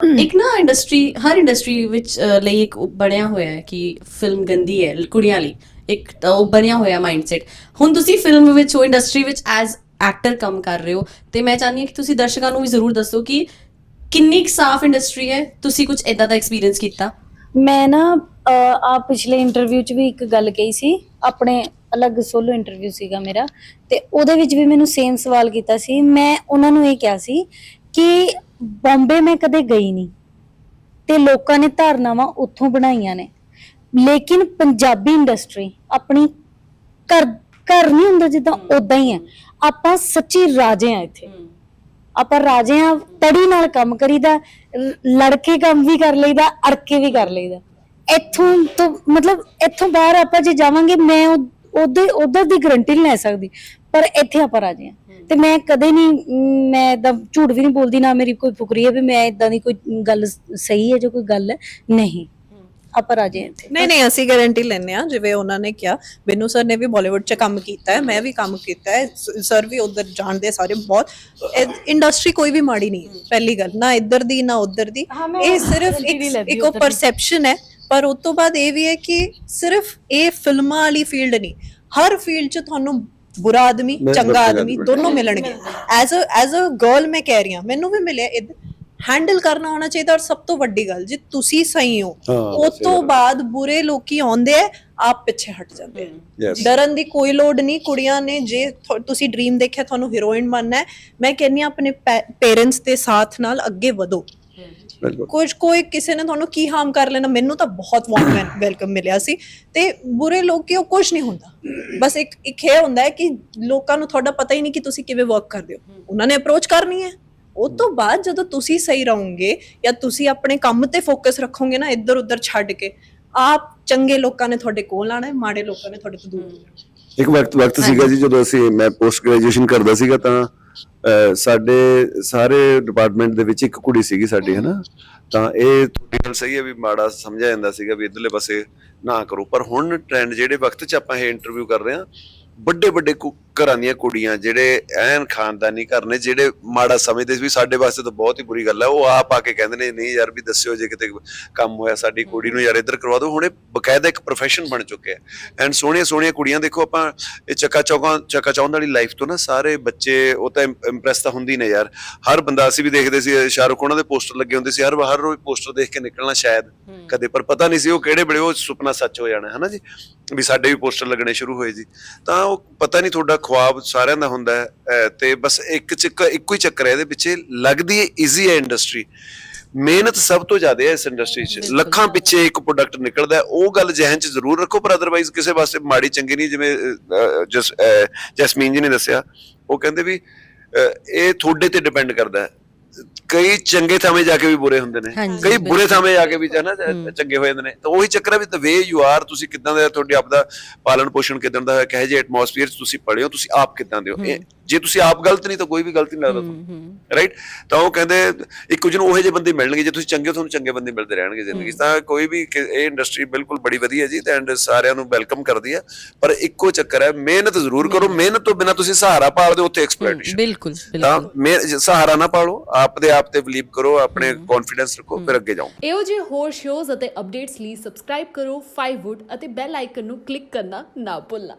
ਇੱਕ ਨਾ ਇੰਡਸਟਰੀ ਹਰ ਇੰਡਸਟਰੀ ਵਿੱਚ ਅਹ, ਲਈ ਇੱਕ ਉਹ ਬਣਿਆ ਹੋਇਆ ਹੈ ਕਿ ਫਿਲਮ ਗੰਦੀ ਹੈ ਕੁੜੀਆਂ ਲਈ। ਇੱਕ ਤਾਂ ਉਹ ਬਣਿਆ ਹੋਇਆ ਮਾਈਂਡਸੈਟ ਹੁਣ ਤੁਸੀਂ ਫਿਲਮ ਵਿੱਚ ਹੋ ਇੰਡਸਟਰੀ ਵਿੱਚ ਐਜ਼ ਐਕਟਰ ਕੰਮ ਕਰ ਰਹੇ ਹੋ ਤੇ ਮੈਂ ਚਾਹੁੰਦੀ ਹਾਂ ਕਿ ਤੁਸੀਂ ਦਰਸ਼ਕਾਂ ਨੂੰ ਵੀ ਜ਼ਰੂਰ ਦੱਸੋ ਕਿ ਕਿੰਨੀ ਕੁ ਸਾਫ਼ ਇੰਡਸਟਰੀ ਹੈ ਤੁਸੀਂ ਕੁਝ ਇਦਾਂ ਦਾ ਐਕਸਪੀਰੀਅੰਸ ਕੀਤਾ? ਮੈਂ ਨਾ ਆ ਪਿਛਲੇ ਇੰਟਰਵਿਊ 'ਚ ਵੀ ਇੱਕ ਗੱਲ ਕਹੀ ਸੀ। ਆਪਣੇ ਅਲੱਗ ਸੋਲੋ ਇੰਟਰਵਿਊ ਸੀਗਾ ਮੇਰਾ। ਤੇ ਉਹਦੇ ਵਿੱਚ ਵੀ ਮੈਨੂੰ ਸੇਮ ਸਵਾਲ ਕੀਤਾ ਸੀ। ਮੈਂ ਉਹਨਾਂ ਨੂੰ ਇਹ ਕਿਹਾ ਸੀ ਕਿ ਬੰਬੇ ਮੈਂ ਕਦੇ ਗਈ ਨਹੀਂ ਤੇ ਲੋਕਾਂ ਨੇ ਧਾਰਨਾਵਾਂ ਉੱਥੋਂ ਬਣਾਈਆਂ ਨੇ। ਲੇਕਿਨ ਪੰਜਾਬੀ ਇੰਡਸਟਰੀ ਆਪਣੀ ਘਰ ਘਰ ਨਹੀਂ ਹੁੰਦਾ ਜਿੱਦਾਂ ਉਦਾਂ ਹੀ ਹੈ। ਆਪਾਂ ਸੱਚੀ ਰਾਜੇ ਆ ਇੱਥੇ। ਆਪਾਂ ਰਾਜੇ ਆ ਤੜੀ ਨਾਲ ਕੰਮ ਕਰੀਦਾ ਲ- ਲੜ ਕੇ ਕੰਮ ਵੀ ਕਰ ਲਈਦਾ ਅੜ ਕੇ ਵੀ ਕਰ ਲਈਦਾ। ਇੱਥੋਂ ਤੋਂ ਮਤਲਬ ਇੱਥੋਂ ਬਾਹਰ ਆਪਾਂ ਜੇ ਜਾਵਾਂਗੇ ਮੈਂ ਉਹਦੇ ਉਧਰ ਦੀ ਗਰੰਟੀ ਨਹੀਂ ਲੈ ਸਕਦੀ। ਪਰ ਇੱਥੇ ਆਪਾਂ ਰਾਜੇ ਆ ਤੇ ਮੈਂ ਕਦੇ ਨਹੀਂ ਮ, ਏਦਾਂ ਝੂਠ ਵੀ ਨਹੀਂ ਬੋਲਦੀ ਨਾ ਮੇਰੀ ਕੋਈ ਫੁਕਰੀ ਹੈ ਵੀ ਮੈਂ ਇਦਾਂ ਦੀ ਕੋਈ ਗੱਲ ਸਹੀ ਹੈ ਜੋ ਕੋਈ ਗੱਲ ਹੈ ਨਹੀਂ। ਆਪਾਂ ਰਾਜੇ ਆ ਇੱਥੇ। ਨਹੀਂ ਨਹੀਂ ਅਸੀਂ ਗਾਰੰਟੀ ਲੈਂਦੇ ਆ ਜਿਵੇਂ ਉਹਨਾਂ ਨੇ ਕਿਹਾ ਬਿੰਨੂ ਸਰ ਨੇ ਵੀ ਬਾਲੀਵੁੱਡ 'ਚ ਕੰਮ ਕੀਤਾ ਹੈ ਮੈਂ ਵੀ ਕੰਮ ਕੀਤਾ ਹੈ ਸਰ ਵੀ ਉਧਰ ਜਾਣਦੇ ਸਾਰੇ ਬਹੁਤ। ਇੰਡਸਟਰੀ ਕੋਈ ਵੀ ਮਾੜੀ ਨਹੀਂ ਹੈ, ਪਹਿਲੀ ਗੱਲ ਨਾ ਇੱਧਰ ਦੀ ਨਾ ਉੱਧਰ ਦੀ। ਹਾਂ, ਮੈਂ ਇਹ ਸਿਰਫ guarantee ਨਹੀਂ ਇੱਕ ਲੈਂਦੀ ਇੱਕ ਉੱਧਰ ਦੀ। ਪਰਸੈਪਸ਼ਨ ਹੈ ਪਰ ਉਸ ਤੋਂ ਬਾਅਦ ਇਹ ਵੀ ਹੈ ਕਿ ਸਿਰਫ ਇਹ ਫਿਲਮਾਂ ਵਾਲੀ ਫੀਲਡ ਨਹੀਂ ਹਰ ਫੀਲਡ 'ਚ ਤੁਹਾਨੂੰ ਬੁਰਾ ਆਦਮੀ ਚੰਗਾ ਆਦਮੀ। ਦੋਨੋਂ ਮਿਲਣਗੇ। As a as a girl ਮੈਂ ਕਹਿ ਰਹੀ ਹਾਂ ਮੈਨੂੰ ਵੀ ਮਿਲਿਆ ਇੱਧਰ ਹੈਂਡਲ ਕਰਨਾ ਆਉਣਾ ਚਾਹੀਦਾ ਔਰ ਸਭ ਤੋਂ ਵੱਡੀ ਗੱਲ ਜੇ ਤੁਸੀਂ ਸਹੀ ਹੋ ਉਸ ਤੋਂ। ਬਾਅਦ ਬੁਰੇ ਲੋਕੀ ਆਉਂਦੇ ਆ ਆਪ ਪਿੱਛੇ ਹਟ ਜਾਂਦੇ ਆ। ਡਰਨ ਦੀ ਕੋਈ ਲੋੜ ਨਹੀਂ ਕੁੜੀਆਂ ਨੇ ਜੇ ਤੁਸੀਂ ਡ੍ਰੀਮ ਦੇਖਿਆ ਤੁਹਾਨੂੰ ਹੀਰੋਇਨ ਬਣਨਾ ਹੈ ਮੈਂ ਕਹਿੰਨੀ ਆਪਣੇ ਪੇਰੈਂਟਸ ਦੇ ਸਾਥ ਨਾਲ ਅੱਗੇ ਵਧੋ। ਕੁਝ ਕੋਈ ਕਿਸੇ ਨੇ ਤੁਹਾਨੂੰ ਕੀ ਹਾਰਮ ਕਰ ਲੈਣਾ, ਮੈਨੂੰ ਤਾਂ ਬਹੁਤ ਵਾਰਮ ਵੈਲਕਮ ਮਿਲਿਆ ਸੀ ਤੇ ਬੁਰੇ ਲੋਕੀ ਉਹ ਕੁਝ ਨਹੀਂ ਹੁੰਦਾ। ਬਸ ਇੱਕ ਇੱਕ ਇਹ ਹੁੰਦਾ ਹੈ ਕਿ ਲੋਕਾਂ ਨੂੰ ਤੁਹਾਡਾ ਪਤਾ ਹੀ ਨਹੀਂ ਕਿ ਤੁਸੀਂ ਕਿਵੇਂ ਵਰਕ ਕਰਦੇ ਹੋ। ਉਹਨਾਂ ਨੇ ਅਪਰੋਚ ਕਰਨੀ ਹੈ। ਉਹ ਤੋਂ ਬਾਅਦ ਜਦੋਂ ਤੁਸੀਂ ਸਹੀ ਰਹੋਗੇ ਜਾਂ ਤੁਸੀਂ ਆਪਣੇ ਕੰਮ ਤੇ ਫੋਕਸ ਰੱਖੋਗੇ ਨਾ ਇੱਧਰ ਉੱਧਰ ਛੱਡ ਕੇ, ਆਪ ਚੰਗੇ ਲੋਕਾਂ ਨੇ ਤੁਹਾਡੇ ਕੋਲ ਆਣਾ ਹੈ, ਮਾੜੇ ਲੋਕਾਂ ਨੇ ਤੁਹਾਡੇ ਤੋਂ ਦੂਰ ਇੱਕ ਵਕਤ ਵਕਤ ਸੀਗਾ ਜੀ, ਜਦੋਂ ਅਸੀਂ ਮੈਂ ਪੋਸਟ ਗ੍ਰੈਜੂਏਸ਼ਨ ਕਰਦਾ ਸੀਗਾ ਤਾਂ ਸਾਡੇ ਸਾਰੇ ਡਿਪਾਰਟਮੈਂਟ ਦੇ ਵਿੱਚ ਇੱਕ ਕੁੜੀ ਸੀਗੀ ਸਾਡੀ, ਹਨਾ? ਤਾਂ ਇਹ ਤੁਹਾਡੀ ਗੱਲ ਸਹੀ ਹੈ ਵੀ ਮਾੜਾ ਸਮਝਿਆ ਜਾਂਦਾ ਸੀਗਾ ਵੀ ਇਧਰਲੇ ਪਾਸੇ ਨਾ ਕਰੋ। ਪਰ ਹੁਣ ਟ੍ਰੈਂਡ ਜਿਹੜੇ ਵਕਤ 'ਚ ਆਪਾਂ ਇਹ ਇੰਟਰਵਿਊ ਕਰ ਰਹੇ ਹਾਂ ਵੱਡੇ ਵੱਡੇ ਘਰਾਂ ਦੀਆਂ ਕੁੜੀਆਂ ਜਿਹੜੇ ਐਨ ਖਾਨਦਾਨੀ ਘਰ ਨੇ ਜਿਹੜੇ ਮਾੜਾ ਸਮਝਦੇ ਸੀ ਵੀ ਸਾਡੇ ਵਾਸਤੇ ਤਾਂ ਬਹੁਤ ਹੀ ਬੁਰੀ ਗੱਲ ਹੈ ਉਹ ਆਪ ਆ ਕੇ ਕਹਿੰਦੇ ਨੇ ਨਹੀਂ ਯਾਰ ਵੀ ਦੱਸਿਓ ਜੇ ਕਿਤੇ ਕੰਮ ਹੋਇਆ ਸਾਡੀ ਕੁੜੀ ਨੂੰ ਯਾਰ ਇੱਧਰ ਕਰਵਾ ਦਿਓ। ਹੁਣ ਇਹ ਬਕਾਇਦਾ ਇੱਕ ਪ੍ਰੋਫੈਸ਼ਨ ਬਣ ਚੁੱਕਿਆ ਹੈ। ਐਂਡ ਸੋਹਣੀਆਂ ਸੋਹਣੀਆਂ ਕੁੜੀਆਂ ਦੇਖੋ ਆਪਾਂ ਇਹ ਚੱਕਾ ਚੌਕਾਂ ਚੱਕਾ ਚੌਂਦ ਵਾਲੀ ਲਾਈਫ ਤੋਂ ਨਾ ਸਾਰੇ ਬੱਚੇ ਉਹ ਤਾਂ ਇੰਪ੍ਰੈਸ ਤਾਂ ਹੁੰਦੀ ਨੇ ਯਾਰ। ਹਰ ਬੰਦਾ ਅਸੀਂ ਵੀ ਦੇਖਦੇ ਸੀ ਸ਼ਾਹਰੁਖ ਉਹਨਾਂ ਦੇ ਪੋਸਟਰ ਲੱਗੇ ਹੁੰਦੇ ਸੀ ਹਰ ਹਰ ਰੋਜ਼ ਪੋਸਟਰ ਦੇਖ ਕੇ ਨਿਕਲਣਾ ਸ਼ਾਇਦ ਕਦੇ ਪਰ ਪਤਾ ਨਹੀਂ ਸੀ ਉਹ ਕਿਹੜੇ ਵੇਲੇ ਉਹ ਸੁਪਨਾ ਸੱਚ ਹੋ ਜਾਣਾ ਹੈ ਨਾ ਜੀ? ਵੀ ਸਾਡੇ ਵੀ ਪੋਸਟਰ ਲੱਗਣੇ ਸ਼ੁਰੂ ਹੋਏ ਜੀ। ਤਾਂ ਉਹ ਪਤਾ ਨਹੀਂ ਤੁਹਾਡਾ ਖੁਆਬ ਸਾਰਿਆਂ ਦਾ ਹੁੰਦਾ ਹੈ ਤੇ ਬਸ ਇੱਕ ਚੱਕ ਇੱਕੋ ਹੀ ਚੱਕਰ ਹੈ ਇਹਦੇ ਪਿੱਛੇ ਲੱਗਦੀ ਹੈ ਈਜ਼ੀ ਹੈ ਇੰਡਸਟਰੀ ਮਿਹਨਤ ਸਭ ਤੋਂ ਜ਼ਿਆਦਾ ਹੈ ਇਸ ਇੰਡਸਟਰੀ 'ਚ। ਲੱਖਾਂ ਪਿੱਛੇ ਇੱਕ ਪ੍ਰੋਡਕਟ ਨਿਕਲਦਾ ਉਹ ਗੱਲ ਜ਼ਿਹਨ 'ਚ ਜ਼ਰੂਰ ਰੱਖੋ ਪਰ ਅਦਰਵਾਈਜ਼ ਕਿਸੇ ਵਾਸਤੇ ਮਾੜੀ ਚੰਗੀ ਨਹੀਂ ਜਿਵੇਂ ਜੈਸਮੀਨ ਜੀ ਨੇ ਦੱਸਿਆ। ਉਹ ਕਹਿੰਦੇ ਵੀ ਇਹ ਤੁਹਾਡੇ ਤੇ ਡਿਪੈਂਡ ਕਰਦਾ ਹੈ। ਕਈ ਚੰਗੇ ਥਾਵੇਂ ਜਾ ਕੇ ਵੀ ਬੁਰੇ ਹੁੰਦੇ ਨੇ। ਕਈ ਬੁਰੇ। ਥਾਵੇਂ ਜਾ ਕੇ ਵੀ ਨਾ ਚੰਗੇ ਹੋ ਜਾਂਦੇ ਨੇ। ਤਾਂ ਉਹੀ ਚੱਕਰ ਹੈ ਵੀ ਦ ਵੇ ਯੂ ਆਰ ਤੁਸੀਂ ਕਿਦਾਂ ਦਾ ਤੁਹਾਡੀ ਆਪ ਦਾ ਪਾਲਣ ਪੋਸ਼ਣ ਕਿਦਾਂ ਦਾ ਹੈ ਕਹੇ ਜੇ ਐਟਮੋਸਫੀਅਰ 'ਚ ਤੁਸੀਂ ਪੜ੍ਹੇ ਹੋ ਤੁਸੀਂ ਆਪ ਕਿਦਾਂ ਦੇ ਹੋ? ਇਹ- ਜੇ ਤੁਸੀਂ ਆਪ ਗਲਤ ਨਹੀਂ ਤਾਂ ਕੋਈ ਵੀ ਗਲਤ ਨਹੀਂ ਲੱਗਦਾ ਤੁਹਾਨੂੰ ਰਾਈਟ ਤਾਂ ਉਹ ਕਹਿੰਦੇ ਇੱਕ ਦੂਜੇ ਨੂੰ ਉਹੋ ਜਿਹੇ ਬੰਦੇ ਮਿਲਣਗੇ ਜੇ ਤੁਸੀਂ ਚੰਗੇ ਹੋ ਤੁਹਾਨੂੰ ਚੰਗੇ ਬੰਦੇ ਮਿਲਦੇ ਰਹਿਣਗੇ ਜ਼ਿੰਦਗੀ ਤਾਂ ਕੋਈ ਵੀ ਇਹ ਇੰਡਸਟਰੀ ਬਿਲਕੁਲ ਬੜੀ ਵਧੀਆ ਜੀ ਤੇ ਐਂਡ ਸਾਰਿਆਂ ਨੂੰ ਵੈਲਕਮ ਕਰਦੀ ਹੈ ਪਰ ਇੱਕੋ ਚੱਕਰ ਹੈ ਮਿਹਨਤ ਜ਼ਰੂਰ ਕਰੋ। ਮਿਹਨਤ ਤੋਂ ਬਿਨਾ ਤੁਸੀਂ ਸਹਾਰਾ ਪਾਲਦੇ ਹੋ ਉੱਥੇ ਐਕਸਪਲੋਇਟੇਸ਼ਨ ਬਿਲਕੁਲ ਤਾਂ ਸਹਾਰਾ ਨਾ ਪਾਲੋ ਆਪ ਦੇ ਆਪ ਤੇ ਬਲੀਵ ਕਰੋ ਆਪਣੇ ਕੌਨਫੀਡੈਂਸ ਰੱਖੋ ਫਿਰ ਅੱਗੇ ਜਾਓ। ਇਹੋ ਜਿਹੇ ਹੋਰ ਸ਼ੋਜ਼ ਅਤੇ ਅਪਡੇਟਸ ਲਈ ਸਬਸਕ੍ਰਾਈਬ ਕਰੋ 5wood ਅਤੇ ਬੈਲ ਆਈਕਨ ਨੂੰ ਕਲਿੱਕ ਕਰਨਾ ਨਾ ਭੁੱਲਣਾ।